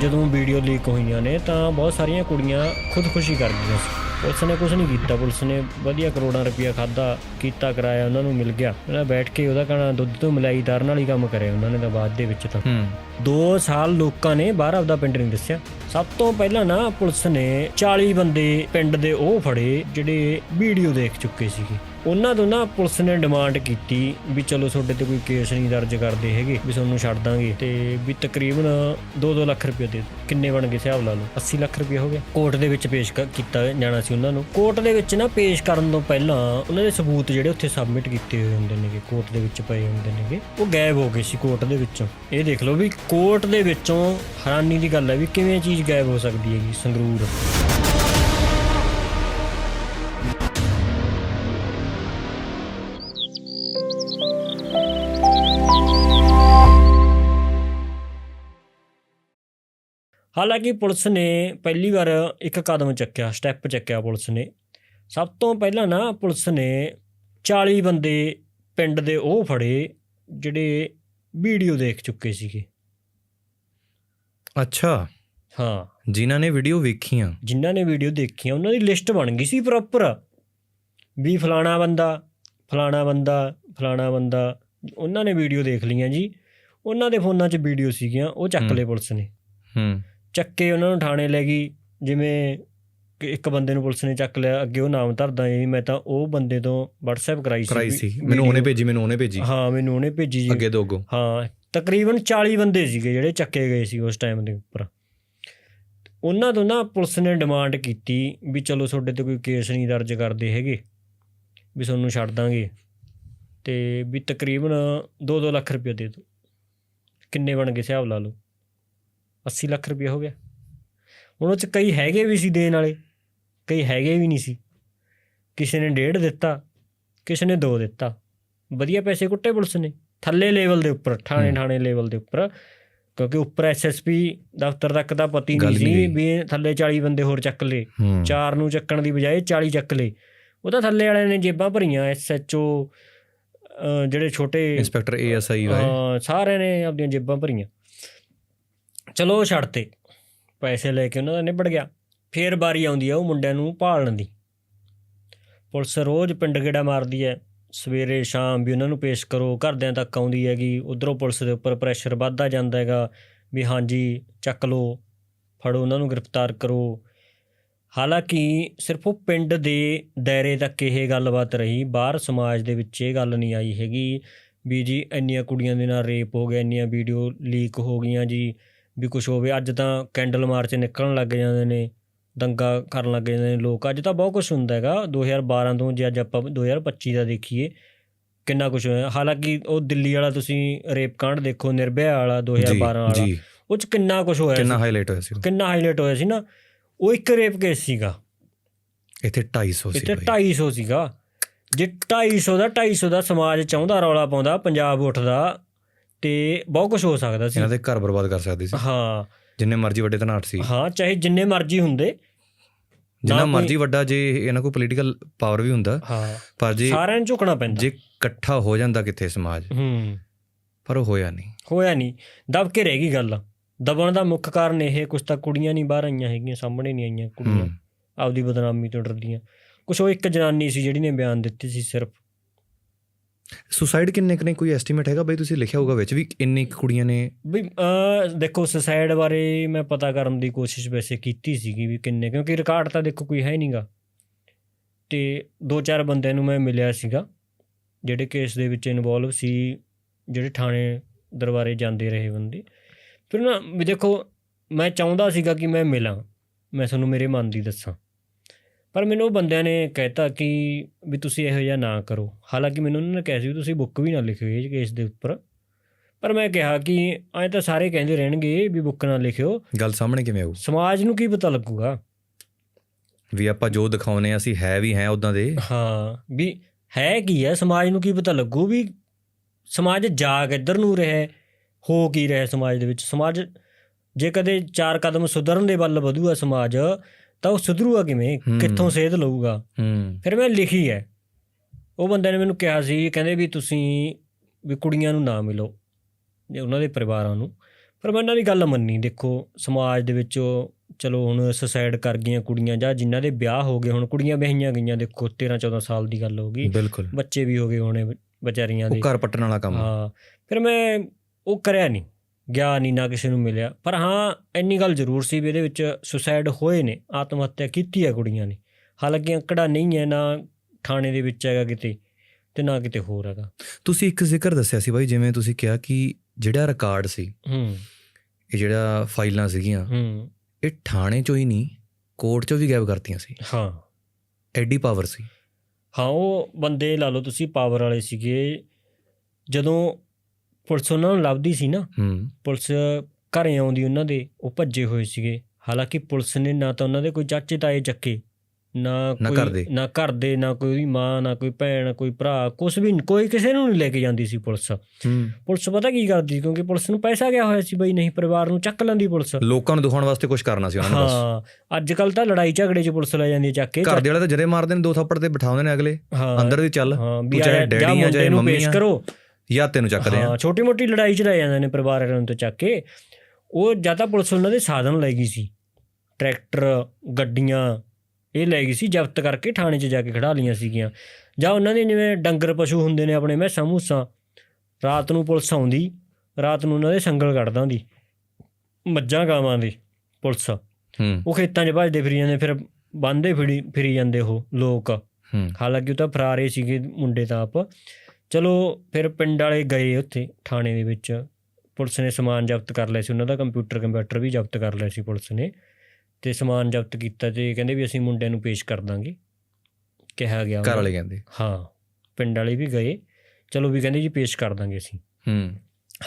ਜਦੋਂ video leak ਹੋਈਆਂ ਨੇ ਤਾਂ ਬਹੁਤ ਸਾਰੀਆਂ ਕੁੜੀਆਂ ਖੁਦਕੁਸ਼ੀ ਕਰ ਗਈਆਂ ਸੀ। ਪੁਲਿਸ ਨੇ ਕੁਝ ਨਹੀਂ ਕੀਤਾ। ਪੁਲਿਸ ਨੇ ਵਧੀਆ ਕਰੋੜਾਂ ਰੁਪਇਆ ਖਾਦਾ ਕੀਤਾ ਕਰਾਇਆ ਉਹਨਾਂ ਨੂੰ ਮਿਲ ਗਿਆ। ਉਹਨਾਂ ਬੈਠ ਕੇ ਉਹਦਾ ਕਹਣਾ ਦੁੱਧ ਤੋਂ ਮਲਾਈ ਤਾਰਨ ਵਾਲੀ ਕੰਮ ਕਰਿਆ ਉਹਨਾਂ ਨੇ ਤਾਂ ਬਾਅਦ ਦੇ ਵਿੱਚ ਤਾਂ। ਹੂੰ। 2 ਸਾਲ ਲੋਕਾਂ ਨੇ ਬਾਹਰ ਆਪਦਾ ਪਿੰਡ ਨਹੀਂ ਦੱਸਿਆ। ਸਭ ਤੋਂ ਪਹਿਲਾਂ ਨਾ ਪੁਲਿਸ ਨੇ 40 ਬੰਦੇ ਪਿੰਡ ਦੇ ਉਹ ਫੜੇ ਜਿਹੜੇ ਵੀਡੀਓ ਦੇਖ ਚੁੱਕੇ ਸੀਗੇ। ਉਹਨਾਂ ਤੋਂ ਨਾ ਪੁਲਿਸ ਨੇ ਡਿਮਾਂਡ ਕੀਤੀ ਵੀ ਚਲੋ ਤੁਹਾਡੇ ਤੇ ਕੋਈ ਕੇਸ ਨਹੀਂ ਦਰਜ ਕਰਦੇ ਹੈਗੇ, ਵੀ ਤੁਹਾਨੂੰ ਛੱਡ ਦਾਂਗੇ ਤੇ ਵੀ ਤਕਰੀਬਨ 2-2 ਲੱਖ ਰੁਪਏ ਦੇ ਕਿੰਨੇ ਬਣ ਗਏ ਹਿਸਾਬ ਲਾ ਲਓ? 80 ਲੱਖ ਰੁਪਏ ਹੋ ਗਿਆ ਕੋਰਟ ਦੇ ਵਿੱਚ ਪੇਸ਼ ਕ- ਕੀਤਾ ਜਾਣਾ ਸੀ ਉਹਨਾਂ ਨੂੰ। ਕੋਰਟ ਦੇ ਵਿੱਚ ਨਾ ਪੇਸ਼ ਕਰਨ ਤੋਂ ਪਹਿਲਾਂ ਉਹਨਾਂ ਦੇ ਸਬੂਤ ਜਿਹੜੇ ਉੱਥੇ ਸਬਮਿਟ ਕੀਤੇ ਹੋਏ ਹੁੰਦੇ ਨੇਗੇ, ਕੋਰਟ ਦੇ ਵਿੱਚ ਪਏ ਹੁੰਦੇ ਨੇਗੇ, ਉਹ ਗਾਇਬ ਹੋ ਗਏ ਸੀ ਕੋਰਟ ਦੇ ਵਿੱਚੋਂ। ਇਹ ਦੇਖ ਲਓ ਵੀ ਕੋਰਟ ਦੇ ਵਿੱਚੋਂ ਹੈਰਾਨੀ ਦੀ ਗੱਲ ਹੈ ਵੀ ਕਿਵੇਂ ਚੀਜ਼ ਗਾਇਬ ਹੋ ਸਕਦੀ ਹੈਗੀ, ਸੰਗਰੂਰ। ਹਾਲਾਂਕਿ ਪੁਲਿਸ ਨੇ ਪਹਿਲੀ ਵਾਰ ਇੱਕ ਕਦਮ ਚੱਕਿਆ ਸਟੈਪ ਚੱਕਿਆ ਪੁਲਿਸ ਨੇ। ਸਭ ਤੋਂ ਪਹਿਲਾਂ ਨਾ ਪੁਲਿਸ ਨੇ 40 ਬੰਦੇ ਪਿੰਡ ਦੇ ਉਹ ਫੜੇ ਜਿਹੜੇ ਵੀਡੀਓ ਦੇਖ ਚੁੱਕੇ ਸੀਗੇ। ਅੱਛਾ। ਹਾਂ। ਜਿਨ੍ਹਾਂ ਨੇ ਵੀਡੀਓ ਵੇਖੀਆਂ। ਜਿਨ੍ਹਾਂ ਨੇ ਵੀਡੀਓ ਦੇਖੀਆਂ ਉਹਨਾਂ ਦੀ ਲਿਸਟ ਬਣ ਗਈ ਸੀ ਪ੍ਰੋਪਰ ਵੀ ਫਲਾਣਾ ਬੰਦਾ ਫਲਾਣਾ ਬੰਦਾ ਫਲਾਣਾ ਬੰਦਾ ਉਹਨਾਂ ਨੇ ਵੀਡੀਓ ਦੇਖ ਲਈਆਂ ਜੀ। ਉਹਨਾਂ ਦੇ ਫੋਨਾਂ 'ਚ ਵੀਡੀਓ ਸੀਗੀਆਂ ਉਹ ਚੱਕ। ਲਏ ਪੁਲਿਸ ਨੇ। ਹੂੰ। ਚੱਕੇ ਉਹਨਾਂ ਨੂੰ ਥਾਣੇ ਲੈ ਗਈ। ਜਿਵੇਂ ਕਿ ਇੱਕ ਬੰਦੇ ਨੂੰ ਪੁਲਿਸ ਨੇ ਚੱਕ ਲਿਆ ਅੱਗੇ ਉਹ ਨਾਮ ਧਰਦਾ ਜੀ ਮੈਂ ਤਾਂ ਉਹ ਬੰਦੇ ਤੋਂ WhatsApp ਕਰਾਈ ਸੀ ਕਰਾਈ ਸੀ। ਮੈਨੂੰ ਉਹਨੇ ਭੇਜੀ ਮੈਨੂੰ ਉਹਨੇ ਭੇਜੀ। ਹਾਂ ਮੈਨੂੰ ਉਹਨੇ ਭੇਜੀ ਜੀ। ਅੱਗੇ ਦੋਗੋ ਹਾਂ ਤਕਰੀਬਨ 40 ਬੰਦੇ ਸੀਗੇ ਜਿਹੜੇ ਚੱਕੇ ਗਏ ਸੀ ਉਸ ਟਾਈਮ ਦੇ ਉੱਪਰ। ਉਹਨਾਂ ਤੋਂ ਨਾ ਪੁਲਿਸ ਨੇ ਡਿਮਾਂਡ ਕੀਤੀ ਵੀ ਚਲੋ ਤੁਹਾਡੇ ਤੇ ਕੋਈ ਕੇਸ ਨਹੀਂ ਦਰਜ ਕਰਦੇ ਹੈਗੇ ਵੀ ਤੁਹਾਨੂੰ ਛੱਡ ਦਾਂਗੇ। ਤੇ ਵੀ ਤਕਰੀਬਨ 2-2 ਲੱਖ ਰੁਪਏ ਦੇ ਦਿਓ। ਕਿੰਨੇ ਬਣ ਗਏ ਹਿਸਾਬ ਲਾ ਲਓ। 80 ਲੱਖ ਰੁਪਏ ਹੋ ਗਿਆ। ਹੁਣ ਉਹ ਚ ਕਈ ਹੈਗੇ ਵੀ ਸੀ ਦੇਣ ਵਾਲੇ ਕਈ ਹੈਗੇ ਵੀ ਨਹੀਂ ਸੀ। ਕਿਸੇ ਨੇ ਡੇਢ ਦਿੱਤਾ ਕਿਸੇ ਨੇ ਦੋ ਦਿੱਤਾ। ਵਧੀਆ ਪੈਸੇ ਕੁੱਟੇ ਪੁਲਿਸ ਨੇ ਥੱਲੇ ਲੈਵਲ ਦੇ ਉੱਪਰ ਥਾਣੇ। ਥਾਣੇ ਲੈਵਲ ਦੇ ਉੱਪਰ ਕਿਉਂਕਿ ਉੱਪਰ ਐਸਐਸਪੀ ਦਫ਼ਤਰ ਤੱਕ ਦਾ ਪਤੀ ਨਹੀਂ ਸੀ। ਵੀ ਥੱਲੇ 40 ਬੰਦੇ ਹੋਰ ਚੱਕ ਲਏ। ਹੂੰ। ਚਾਰ ਨੂੰ ਚੱਕਣ ਦੀ ਬਜਾਏ 40 ਚੱਕ ਲਏ। ਉਹ ਤਾਂ ਥੱਲੇ ਵਾਲਿਆਂ ਨੇ ਜੇਬਾਂ ਭਰੀਆਂ ਐਸਐਚਓ ਜਿਹੜੇ ਛੋਟੇ ਇੰਸਪੈਕਟਰ ਏਐਸਆਈ ਹਾਂ ਸਾਰਿਆਂ ਨੇ ਆਪਣੀਆਂ ਜੇਬਾਂ ਭਰੀਆਂ। ਚਲੋ ਛੱਡਤੇ ਪੈਸੇ ਲੈ ਕੇ ਉਹਨਾਂ ਦਾ ਨਿਬੜ ਗਿਆ। ਫੇਰ ਵਾਰੀ ਆਉਂਦੀ ਆ ਉਹ ਮੁੰਡਿਆਂ ਨੂੰ ਭਾਲਣ ਦੀ। ਪੁਲਿਸ ਰੋਜ਼ ਪਿੰਡ ਗੇੜਾ ਮਾਰਦੀ ਹੈ ਸਵੇਰੇ ਸ਼ਾਮ ਵੀ ਉਹਨਾਂ ਨੂੰ ਪੇਸ਼ ਕਰੋ। ਘਰਦਿਆਂ ਤੱਕ ਆਉਂਦੀ ਹੈਗੀ। ਉਧਰੋਂ ਪੁਲਿਸ ਦੇ ਉੱਪਰ ਪ੍ਰੈਸ਼ਰ ਵੱਧਦਾ ਜਾਂਦਾ ਹੈਗਾ ਵੀ ਹਾਂਜੀ, ਚੱਕ ਲਓ। ਫੜੋ ਉਹਨਾਂ ਨੂੰ, ਗ੍ਰਿਫਤਾਰ ਕਰੋ। ਹਾਲਾਂਕਿ ਸਿਰਫ ਉਹ ਪਿੰਡ ਦੇ ਦਾਇਰੇ ਤੱਕ ਇਹ ਗੱਲਬਾਤ ਰਹੀ। ਬਾਹਰ ਸਮਾਜ ਦੇ ਵਿੱਚ ਇਹ ਗੱਲ ਨਹੀਂ ਆਈ ਹੈਗੀ ਵੀ ਜੀ ਇੰਨੀਆਂ ਕੁੜੀਆਂ ਦੇ ਨਾਲ ਰੇਪ ਹੋ ਗਿਆ, ਇੰਨੀਆਂ ਵੀਡੀਓ ਲੀਕ ਹੋ ਗਈਆਂ ਜੀ। ਵੀ ਕੁਝ ਹੋਵੇ। ਅੱਜ ਤਾਂ ਕੈਂਡਲ ਮਾਰਚ ਨਿਕਲਣ ਲੱਗ ਜਾਂਦੇ ਨੇ ਦੰਗਾ ਕਰਨ ਲੱਗ ਜਾਂਦੇ ਨੇ ਲੋਕ। ਅੱਜ ਤਾਂ ਬਹੁਤ ਕੁਝ ਹੁੰਦਾ ਹੈਗਾ। 2012 ਤੋਂ ਜੇ ਅੱਜ ਆਪਾਂ 2025 ਦਾ ਦੇਖੀਏ ਕਿੰਨਾ ਕੁਝ ਹੋਇਆ। ਹਾਲਾਂਕਿ ਉਹ ਦਿੱਲੀ ਵਾਲਾ ਤੁਸੀਂ ਰੇਪ ਕਾਂਡ ਦੇਖੋ ਨਿਰਭਇਆ ਵਾਲਾ 2012 ਵਾਲਾ ਉਹ ਚ ਕਿੰਨਾ ਕੁਝ ਹੋਇਆ ਕਿੰਨਾ ਹਾਈਲਾਈਟ ਹੋਇਆ ਸੀ। ਕਿੰਨਾ ਹਾਈਲਾਈਟ ਹੋਇਆ ਸੀ ਨਾ। ਉਹ ਇੱਕ ਰੇਪ ਕੇਸ ਸੀਗਾ। ਇੱਥੇ 250 ਸੀ ਇੱਥੇ ਬਾਈ। 250 ਸੀਗਾ। ਜੇ 250 ਦਾ 250 ਦਾ ਸਮਾਜ ਚਾਹੁੰਦਾ ਰੌਲਾ ਪਾਉਂਦਾ ਪੰਜਾਬ ਉੱਠਦਾ ਤੇ ਬਹੁਤ ਕੁਝ ਹੋ ਸਕਦਾ ਸੀ। ਇਹਨਾਂ ਦੇ ਘਰ ਬਰਬਾਦ ਕਰ ਸਕਦੀ ਸੀ। ਹਾਂ। ਜਿੰਨੇ ਮਰਜ਼ੀ ਵੱਡੇ ਧਨਾਟ ਸੀ। ਹਾਂ ਚਾਹੇ ਜਿੰਨੇ ਮਰਜ਼ੀ ਹੁੰਦੇ। ਜਿੰਨਾ ਮਰਜ਼ੀ ਵੱਡਾ ਜੇ ਇਹਨਾਂ ਕੋਲ ਪੋਲੀਟੀਕਲ ਪਾਵਰ ਵੀ ਹੁੰਦਾ ਹਾਂ। ਪਰ ਜੇ ਸਾਰਿਆਂ ਨੂੰ ਝੁਕਣਾ ਪੈਂਦਾ। ਜੇ ਇਕੱਠਾ ਹੋ ਜਾਂਦਾ ਕਿੱਥੇ ਸਮਾਜ? ਹੂੰ। ਪਰ ਉਹ ਹੋਇਆ ਨਹੀਂ। ਹੋਇਆ ਨਹੀਂ। ਦਬ ਕੇ ਰਹਿ ਗਈ ਗੱਲ। ਦਬਣ ਦਾ ਮੁੱਖ ਕਾਰਨ ਇਹ ਕੁਝ ਤਾਂ ਕੁੜੀਆਂ ਨਹੀਂ ਬਾਹਰ ਆਈਆਂ ਹੈਗੀਆਂ ਸਾਹਮਣੇ ਨਹੀਂ ਆਈਆਂ ਕੁੜੀਆਂ। ਆਪਦੀ ਬਦਨਾਮੀ ਤੋਂ ਡਰਦੀਆਂ। ਕੁਛ ਉਹ ਇੱਕ ਜਨਾਨੀ ਸੀ ਜਿਹੜੀ ਨੇ ਬਿਆਨ ਦਿੱਤੀ ਸੀ ਸਿਰਫ। ਸੁਸਾਈਡ ਕਿੰਨੇ ਕਨੇ ਕੋਈ ਐਸਟੀਮੇਟ ਹੈਗਾ ਬਈ ਤੁਸੀਂ ਲਿਖਿਆ ਹੋਊਗਾ ਵਿੱਚ ਵੀ ਇੰਨੀ ਕੁ ਕੁੜੀਆਂ ਨੇ? ਵੀ ਦੇਖੋ ਸੁਸਾਈਡ ਬਾਰੇ ਮੈਂ ਪਤਾ ਕਰਨ ਦੀ ਕੋਸ਼ਿਸ਼ ਵੈਸੇ ਕੀਤੀ ਸੀਗੀ ਵੀ ਕਿੰਨੇ ਕਿਉਂਕਿ ਰਿਕਾਰਡ ਤਾਂ ਦੇਖੋ ਕੋਈ ਹੈ ਨਹੀਂਗਾ। ਤੇ ਦੋ ਚਾਰ ਬੰਦਿਆਂ ਨੂੰ ਮੈਂ ਮਿਲਿਆ ਸੀਗਾ, ਜਿਹੜੇ ਕੇਸ ਦੇ ਵਿੱਚ ਇਨਵੋਲਵ ਸੀ, ਜਿਹੜੇ ਥਾਣੇ ਦਰਬਾਰੇ ਜਾਂਦੇ ਰਹੇ ਬੰਦੇ। ਫਿਰ ਨਾ, ਵੀ ਦੇਖੋ, ਮੈਂ ਚਾਹੁੰਦਾ ਸੀਗਾ ਕਿ ਮੈਂ ਮਿਲਾਂ, ਮੈਂ ਤੁਹਾਨੂੰ ਮੇਰੇ ਮਨ ਦੀ ਦੱਸਾਂ। ਪਰ ਮੈਨੂੰ ਉਹ ਬੰਦਿਆਂ ਨੇ ਕਹਿਤਾ ਕਿ ਵੀ ਤੁਸੀਂ ਇਹੋ ਜਿਹਾ ਨਾ ਕਰੋ। ਹਾਲਾਂਕਿ ਮੈਨੂੰ ਉਹਨਾਂ ਨੇ ਕਿਹਾ ਸੀ ਵੀ ਤੁਸੀਂ ਬੁੱਕ ਵੀ ਨਾ ਲਿਖਿਓ ਇਸ ਕੇਸ ਦੇ ਉੱਪਰ। ਪਰ ਮੈਂ ਕਿਹਾ ਕਿ ਐਂ ਤਾਂ ਸਾਰੇ ਕਹਿੰਦੇ ਰਹਿਣਗੇ ਵੀ ਬੁੱਕ ਨਾ ਲਿਖਿਓ। ਗੱਲ ਸਾਹਮਣੇ ਕਿਵੇਂ ਆਊ? ਸਮਾਜ ਨੂੰ ਕੀ ਪਤਾ ਲੱਗੂਗਾ? ਵੀ ਆਪਾਂ ਜੋ ਦਿਖਾਉਨੇ ਆ ਅਸੀਂ ਹੈ ਵੀ ਹੈ ਉਦਾਂ ਦੇ। ਹਾਂ ਵੀ ਹੈ ਕੀ ਹੈ? ਸਮਾਜ ਨੂੰ ਕੀ ਪਤਾ ਲੱਗੂ ਵੀ ਸਮਾਜ ਜਾਗ ਇੱਧਰ ਨੂੰ ਰਿਹਾ ਹੋ ਕੀ ਰਿਹਾ ਸਮਾਜ ਦੇ ਵਿੱਚ? ਸਮਾਜ ਜੇ ਕਦੇ ਚਾਰ ਕਦਮ ਸੁਧਰਨ ਦੇ ਵੱਲ ਵਧੂਗਾ ਸਮਾਜ ਤਾਂ ਉਹ ਸੁਧਰੂਗਾ ਕਿਵੇਂ। ਕਿੱਥੋਂ ਸੇਧ ਲਊਗਾ? ਫਿਰ ਮੈਂ ਲਿਖੀ ਹੈ। ਉਹ ਬੰਦੇ ਨੇ ਮੈਨੂੰ ਕਿਹਾ ਸੀ ਕਹਿੰਦੇ ਵੀ ਤੁਸੀਂ ਵੀ ਕੁੜੀਆਂ ਨੂੰ ਨਾ ਮਿਲੋ ਜੇ ਉਹਨਾਂ ਦੇ ਪਰਿਵਾਰਾਂ ਨੂੰ। ਪਰ ਮੈਂ ਇਹਨਾਂ ਦੀ ਗੱਲ ਮੰਨੀ। ਦੇਖੋ ਸਮਾਜ ਦੇ ਵਿੱਚ ਚਲੋ ਹੁਣ ਸੁਸਾਈਡ ਕਰ ਗਈਆਂ ਕੁੜੀਆਂ ਜਾਂ ਜਿਨ੍ਹਾਂ ਦੇ ਵਿਆਹ ਹੋ ਗਏ ਹੁਣ ਕੁੜੀਆਂ ਵਿਆਹੀਆਂ ਗਈਆਂ ਦੇਖੋ 13 14 ਸਾਲ ਦੀ ਗੱਲ ਹੋ ਗਈ। ਬੱਚੇ ਵੀ ਹੋ ਗਏ ਹੋਣੇ ਵਿਚਾਰੀਆਂ ਦੇ। ਘਰ ਪੱਟਣ ਵਾਲਾ ਕੰਮ। ਹਾਂ। ਫਿਰ ਮੈਂ ਉਹ ਕਰਿਆ ਨਹੀਂ। ਗਿਆ ਨਹੀਂ ਨਾ ਕਿਸੇ ਨੂੰ ਮਿਲਿਆ। ਪਰ ਹਾਂ ਇੰਨੀ ਗੱਲ ਜ਼ਰੂਰ ਸੀ ਵੀ ਇਹਦੇ ਵਿੱਚ ਸੁਸਾਈਡ ਹੋਏ ਨੇ ਆਤਮ ਹੱਤਿਆ ਕੀਤੀ ਹੈ ਕੁੜੀਆਂ ਨੇ। ਹਾਲਾਂਕਿ ਅੰਕੜਾ ਨਹੀਂ ਹੈ ਨਾ ਥਾਣੇ ਦੇ ਵਿੱਚ ਹੈਗਾ ਕਿਤੇ ਤੇ ਨਾ ਕਿਤੇ ਹੋਰ ਹੈਗਾ। ਤੁਸੀਂ ਇੱਕ ਜ਼ਿਕਰ ਦੱਸਿਆ ਸੀ ਬਾਈ ਜਿਵੇਂ ਤੁਸੀਂ ਕਿਹਾ ਕਿ ਜਿਹੜਾ ਰਿਕਾਰਡ ਸੀ ਹੂੰ। ਇਹ ਜਿਹੜਾ ਫਾਈਲਾਂ ਸੀਗੀਆਂ ਹੂੰ। ਇਹ ਥਾਣੇ ਚੋਂ ਹੀ ਨਹੀਂ ਕੋਰਟ ਚੋਂ ਵੀ ਗਾਇਬ ਕਰਤੀਆਂ ਸੀ। ਹਾਂ। ਐਡੀ ਪਾਵਰ ਸੀ। ਹਾਂ ਉਹ ਬੰਦੇ ਲਾ ਲਓ ਤੁਸੀਂ ਪਾਵਰ ਵਾਲੇ ਸੀਗੇ ਜਦੋਂ ਪੁਲਿਸ ਉਹਨਾਂ ਨੂੰ ਲੱਭਦੀ ਸੀ ਨਾ। ਪੁਲਿਸ ਘਰੇ ਆਉਂਦੀ ਉਹਨਾਂ ਦੇ ਉਹ ਭੱਜੇ ਹੋਏ ਸੀਗੇ। ਹਾਲਾਂਕਿ ਪੁਲਿਸ ਨੇ ਨਾ ਤਾਂ ਉਹਨਾਂ ਦੇ ਕੋਈ ਚਾਚੇ ਤਾਏ ਚੱਕੇ ਨਾ ਕੋਈ ਦੇ। ਨਾ ਘਰ ਦੇ ਨਾ ਕੋਈ ਮਾਂ ਨਾ ਕੋਈ ਭੈਣ ਕੋਈ ਭਰਾ ਕੁਝ ਵੀ ਕੋਈ ਕਿਸੇ ਨੂੰ ਨਹੀਂ ਲੈ ਕੇ ਜਾਂਦੀ ਸੀ ਪੁਲਿਸ। ਪੁਲਿਸ ਪਤਾ ਕੀ ਕਰਦੀ ਕਿਉਂਕਿ ਪੁਲਿਸ ਨੂੰ ਪੈਸਾ ਗਿਆ ਹੋਇਆ ਸੀ ਬਈ ਨਹੀਂ ਪਰਿਵਾਰ ਨੂੰ ਚੱਕ ਲੈਂਦੀ ਪੁਲਿਸ। ਲੋਕਾਂ ਨੂੰ ਦਿਖਾਉਣ ਵਾਸਤੇ ਕੁਝ ਕਰਨਾ ਸੀ ਉਹਨਾਂ ਨੇ ਬਸ। ਹਾਂ ਅੱਜ ਕੱਲ ਤਾਂ ਲੜਾਈ ਝਗੜੇ 'ਚ ਪੁਲਿਸ ਲੈ ਜਾਂਦੀ ਹੈ ਚੱਕ ਕੇ। ਘਰ ਦੇ ਵਾਲੇ ਤਾਂ ਜਰੇ ਮਾਰਦੇ ਨੇ ਦੋ ਥੱਪੜ ਤੇ ਬਿਠਾਉਂਦੇ ਨੇ ਅਗਲੇ। ਅੰਦਰ ਵੀ ਚੱਲ। ਹਾਂ ਵੀ ਆ ਜਾ ਡੈਡੀ ਆ, ਨੂੰ ਮੰਮੀ ਪੇਸ਼ ਆ। ਕਰੋ। ਜਾਂ ਤੈਨੂੰ ਚੱਕਦੇ ਆ ਹਾਂ ਛੋਟੀ ਮੋਟੀ ਲੜਾਈ ਚ ਲੈ ਜਾਂਦੇ ਨੇ ਪਰਿਵਾਰ ਵਾਲਿਆਂ ਨੂੰ ਤੇ ਚੱਕ ਕੇ। ਉਹ ਜਾਂ ਤਾਂ ਪੁਲਿਸ ਉਹਨਾਂ ਦੇ ਸਾਧਨ ਲੈ ਗਈ ਸੀ। ਟਰੈਕਟਰ ਗੱਡੀਆਂ ਇਹ ਲੈ ਗਈ ਸੀ ਜ਼ਬਤ ਕਰਕੇ ਥਾਣੇ 'ਚ ਜਾ ਕੇ ਖੜਾ ਲਈਆਂ ਸੀਗੀਆਂ। ਜਾਂ ਉਹਨਾਂ ਦੇ ਜਿਵੇਂ ਡੰਗਰ ਪਸ਼ੂ ਹੁੰਦੇ ਨੇ ਆਪਣੇ ਮੈਸਾਂ ਮੂਸਾਂ ਰਾਤ ਨੂੰ ਪੁਲਿਸ ਆਉਂਦੀ ਰਾਤ ਨੂੰ ਉਹਨਾਂ ਦੇ ਸੰਗਲ ਕੱਢ ਹੁੰਦੀ। ਮੱਝਾਂ ਗਾਵਾਂ ਦੀ ਪੁਲਿਸ। ਉਹ ਖੇਤਾਂ 'ਚ ਭੱਜਦੇ ਫਿਰੀ ਜਾਂਦੇ ਫਿਰ ਬੰਦੇ ਫਿਰੀ ਫਿਰੀ ਜਾਂਦੇ ਉਹ ਲੋਕ। ਹਾਲਾਂਕਿ ਉਹ ਤਾਂ ਫਰਾਰੇ ਸੀਗੇ ਮੁੰਡੇ ਤਾਂ ਆਪ। ਚਲੋ ਫਿਰ ਪਿੰਡ ਵਾਲੇ ਗਏ ਉੱਥੇ ਥਾਣੇ ਦੇ ਵਿੱਚ। ਪੁਲਿਸ ਨੇ ਸਮਾਨ ਜ਼ਬਤ ਕਰ ਲਿਆ ਸੀ ਉਹਨਾਂ ਦਾ ਕੰਪਿਊਟਰ ਕੰਪਿਊਟਰ ਵੀ ਜ਼ਬਤ ਕਰ ਲਿਆ ਸੀ ਪੁਲਿਸ ਨੇ। ਤੇ ਸਮਾਨ ਜ਼ਬਤ ਕੀਤਾ ਤੇ ਕਹਿੰਦੇ ਵੀ ਅਸੀਂ ਮੁੰਡਿਆਂ ਨੂੰ ਪੇਸ਼ ਕਰ ਦਾਂਗੇ। ਕਿਹਾ ਗਿਆ ਘਰ ਵਾਲੇ ਕਹਿੰਦੇ? ਹਾਂ ਪਿੰਡ ਵਾਲੇ ਵੀ ਗਏ। ਚਲੋ ਵੀ ਕਹਿੰਦੇ ਜੀ ਪੇਸ਼ ਕਰ ਦਾਂਗੇ ਅਸੀਂ। ਹੂੰ।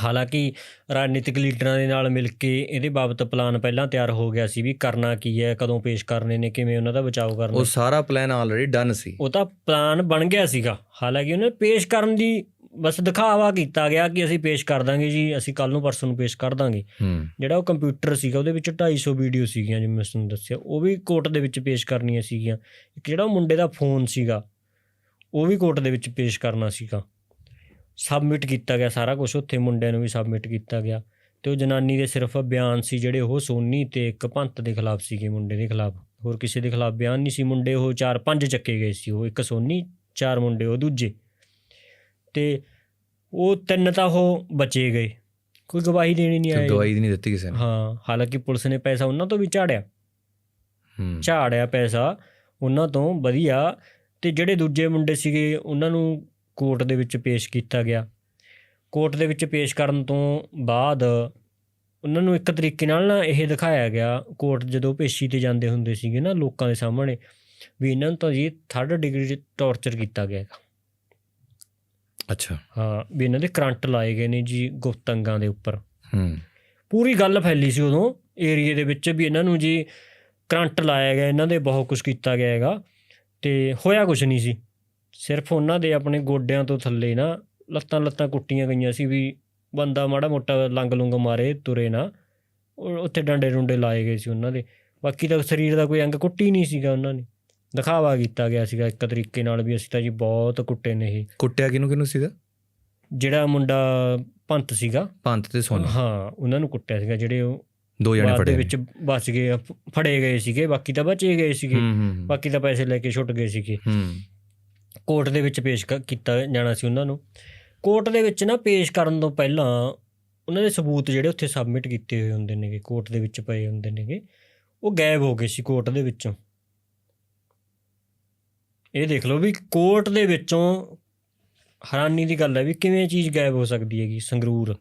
ਹਾਲਾਂਕਿ ਰਾਜਨੀਤਿਕ ਲੀਡਰਾਂ ਦੇ ਨਾਲ ਮਿਲ ਕੇ ਇਹਦੇ ਬਾਬਤ ਪਲਾਨ ਪਹਿਲਾਂ ਤਿਆਰ ਹੋ ਗਿਆ ਸੀ ਵੀ ਕਰਨਾ ਕੀ ਹੈ ਕਦੋਂ ਪੇਸ਼ ਕਰਨੇ ਨੇ ਕਿਵੇਂ ਉਹਨਾਂ ਦਾ ਬਚਾਅ ਕਰਨਾ। ਉਹ ਸਾਰਾ ਪਲਾਨ ਆਲਰੇਡੀ ਡਨ ਸੀ। ਉਹ ਤਾਂ ਪਲਾਨ ਬਣ ਗਿਆ ਸੀਗਾ। ਹਾਲਾਂਕਿ ਉਹਨੇ ਪੇਸ਼ ਕਰਨ ਦੀ ਬਸ ਦਿਖਾਵਾ ਕੀਤਾ ਗਿਆ ਕਿ ਅਸੀਂ ਪੇਸ਼ ਕਰ ਦਾਂਗੇ ਜੀ ਅਸੀਂ ਕੱਲ ਨੂੰ ਪਰਸੋਂ ਨੂੰ ਪੇਸ਼ ਕਰ ਦਾਂਗੇ। ਜਿਹੜਾ ਉਹ ਕੰਪਿਊਟਰ ਸੀਗਾ ਉਹਦੇ ਵਿੱਚ 250 ਵੀਡੀਓ ਸੀਗੀਆਂ ਜਿਵੇਂ ਮੈਂ ਤੁਹਾਨੂੰ ਦੱਸਿਆ। ਉਹ ਵੀ ਕੋਰਟ ਦੇ ਵਿੱਚ ਪੇਸ਼ ਕਰਨੀਆਂ ਸੀਗੀਆਂ। ਇੱਕ ਜਿਹੜਾ ਉਹ ਮੁੰਡੇ ਦਾ ਫੋਨ ਸੀਗਾ ਉਹ ਵੀ ਕੋਰਟ ਦੇ ਵਿੱਚ ਪੇਸ਼ ਕਰਨਾ ਸੀਗਾ। ਸਬਮਿਟ ਕੀਤਾ ਗਿਆ ਸਾਰਾ ਕੁਝ ਉੱਥੇ ਮੁੰਡਿਆਂ ਨੂੰ ਵੀ ਸਬਮਿਟ ਕੀਤਾ ਗਿਆ। ਤੇ ਉਹ ਜਨਾਨੀ ਦੇ ਸਿਰਫ ਬਿਆਨ ਸੀ ਜਿਹੜੇ ਉਹ ਸੋਨੀ ਤੇ ਇੱਕ ਭੰਤ ਦੇ ਖਿਲਾਫ ਸੀਗੇ ਮੁੰਡੇ ਦੇ ਖਿਲਾਫ। ਹੋਰ ਕਿਸੇ ਦੇ ਖਿਲਾਫ ਬਿਆਨ ਨਹੀਂ ਸੀ। ਮੁੰਡੇ ਉਹ ਚਾਰ ਪੰਜ ਚੱਕੇ ਗਏ ਸੀ ਉਹ ਇੱਕ ਸੋਨੀ ਚਾਰ ਮੁੰਡੇ ਉਹ ਦੂਜੇ। ਤੇ ਉਹ ਤਿੰਨ ਤਾਂ ਉਹ ਬਚੇ ਗਏ। ਕੋਈ ਗਵਾਹੀ ਦੇਣੀ ਨਹੀਂ ਆਇਆ ਗਵਾਹੀ ਨਹੀਂ ਦਿੱਤੀ ਕਿਸੇ ਨੇ। ਹਾਂ ਹਾਲਾਂਕਿ ਪੁਲਿਸ ਨੇ ਪੈਸਾ ਉਹਨਾਂ ਤੋਂ ਵੀ ਝਾੜਿਆ। ਹੂੰ। ਝਾੜਿਆ ਪੈਸਾ ਉਹਨਾਂ ਤੋਂ ਵਧੀਆ। ਤੇ ਜਿਹੜੇ ਦੂਜੇ ਮੁੰਡੇ ਸੀਗੇ ਉਹਨਾਂ ਨੂੰ ਕੋਰਟ ਦੇ ਵਿੱਚ ਪੇਸ਼ ਕੀਤਾ ਗਿਆ। ਕੋਰਟ ਦੇ ਵਿੱਚ ਪੇਸ਼ ਕਰਨ ਤੋਂ ਬਾਅਦ ਉਹਨਾਂ ਨੂੰ ਇੱਕ ਤਰੀਕੇ ਨਾਲ ਨਾ ਇਹ ਦਿਖਾਇਆ ਗਿਆ ਕੋਰਟ ਜਦੋਂ ਪੇਸ਼ੀ ਤੇ ਜਾਂਦੇ ਹੁੰਦੇ ਸੀਗੇ ਨਾ ਲੋਕਾਂ ਦੇ ਸਾਹਮਣੇ ਵੀ ਇਹਨਾਂ ਨੂੰ ਤਾਂ ਜੀ ਥਰਡ ਡਿਗਰੀ ਟੌਰਚਰ ਕੀਤਾ ਗਿਆ ਹੈਗਾ। ਅੱਛਾ। ਹਾਂ ਵੀ ਇਹਨਾਂ ਦੇ ਕਰੰਟ ਲਾਏ ਗਏ ਨੇ ਜੀ ਗੁਪਤ ਅੰਗਾਂ ਦੇ ਉੱਪਰ। ਹੂੰ। ਪੂਰੀ ਗੱਲ ਫੈਲੀ ਸੀ ਉਦੋਂ ਏਰੀਏ ਦੇ ਵਿੱਚ ਵੀ ਇਹਨਾਂ ਨੂੰ ਜੀ ਕਰੰਟ ਲਾਇਆ ਗਿਆ ਇਹਨਾਂ ਦੇ ਬਹੁਤ ਕੁਝ ਕੀਤਾ ਗਿਆ ਹੈਗਾ ਤੇ ਹੋਇਆ ਕੁਝ ਨਹੀਂ ਸੀ। ਸਿਰਫ ਉਹਨਾਂ ਦੇ ਆਪਣੇ ਗੋਡਿਆਂ ਤੋਂ ਥੱਲੇ ਨਾ ਲੱਤਾਂ ਲੱਤਾਂ ਕੁੱਟੀਆਂ ਗਈਆਂ ਸੀ ਵੀ ਬੰਦਾ ਮਾੜਾ ਮੋਟਾ ਲੰਗ ਲੁੰਗ ਮਾਰੇ ਤੁਰੇ ਨਾ। ਉੱਥੇ ਡੰਡੇ ਡੁੰਡੇ ਲਾਏ ਗਏ ਸੀ ਉਹਨਾਂ ਦੇ। ਬਾਕੀ ਤਾਂ ਸਰੀਰ ਦਾ ਕੋਈ ਅੰਗ ਕੁੱਟੀ ਨਹੀਂ ਸੀਗਾ ਉਹਨਾਂ ਨੇ। ਦਿਖਾਵਾ ਕੀਤਾ ਗਿਆ ਸੀਗਾ ਇੱਕ ਤਰੀਕੇ ਨਾਲ ਵੀ ਅਸੀਂ ਤਾਂ ਜੀ ਬਹੁਤ ਕੁੱਟੇ ਨੇ ਇਹ। ਕੁੱਟਿਆ ਕਿਹਨੂੰ ਕਿਹਨੂੰ ਸੀਗਾ? ਜਿਹੜਾ ਮੁੰਡਾ ਪੰਤ ਸੀਗਾ। ਪੰਤ ਤੇ ਸੋਨੀ। ਹਾਂ ਉਹਨਾਂ ਨੂੰ ਕੁੱਟਿਆ ਸੀਗਾ ਜਿਹੜੇ ਉਹ ਦੋ ਜਣੇ ਦੇ ਫੜੇ ਵਿੱਚ ਬਚ ਗਏ ਫੜੇ ਗਏ ਸੀਗੇ ਬਾਕੀ ਤਾਂ ਬਚੇ ਗਏ ਸੀਗੇ। ਬਾਕੀ ਤਾਂ ਪੈਸੇ ਲੈ ਕੇ ਛੁੱਟ ਗਏ ਸੀਗੇ। ਹੂੰ। ਕੋਰਟ ਦੇ ਵਿੱਚ ਪੇਸ਼ ਕ- ਕੀਤਾ ਜਾਣਾ ਸੀ ਉਹਨਾਂ ਨੂੰ। ਕੋਰਟ ਦੇ ਵਿੱਚ ਨਾ ਪੇਸ਼ ਕਰਨ ਤੋਂ ਪਹਿਲਾਂ ਉਹਨਾਂ ਦੇ ਸਬੂਤ ਜਿਹੜੇ ਉੱਥੇ ਸਬਮਿਟ ਕੀਤੇ ਹੋਏ ਹੁੰਦੇ ਨੇਗੇ, ਕੋਰਟ ਦੇ ਵਿੱਚ ਪਏ ਹੁੰਦੇ ਨੇਗੇ, ਉਹ ਗਾਇਬ ਹੋ ਗਏ ਸੀ ਕੋਰਟ ਦੇ ਵਿੱਚੋਂ। ਇਹ ਦੇਖ ਲਓ ਵੀ ਕੋਰਟ ਦੇ ਵਿੱਚੋਂ ਹੈਰਾਨੀ ਦੀ ਗੱਲ ਹੈ ਵੀ ਕਿਵੇਂ ਚੀਜ਼ ਗਾਇਬ ਹੋ ਸਕਦੀ ਹੈਗੀ, ਸੰਗਰੂਰ।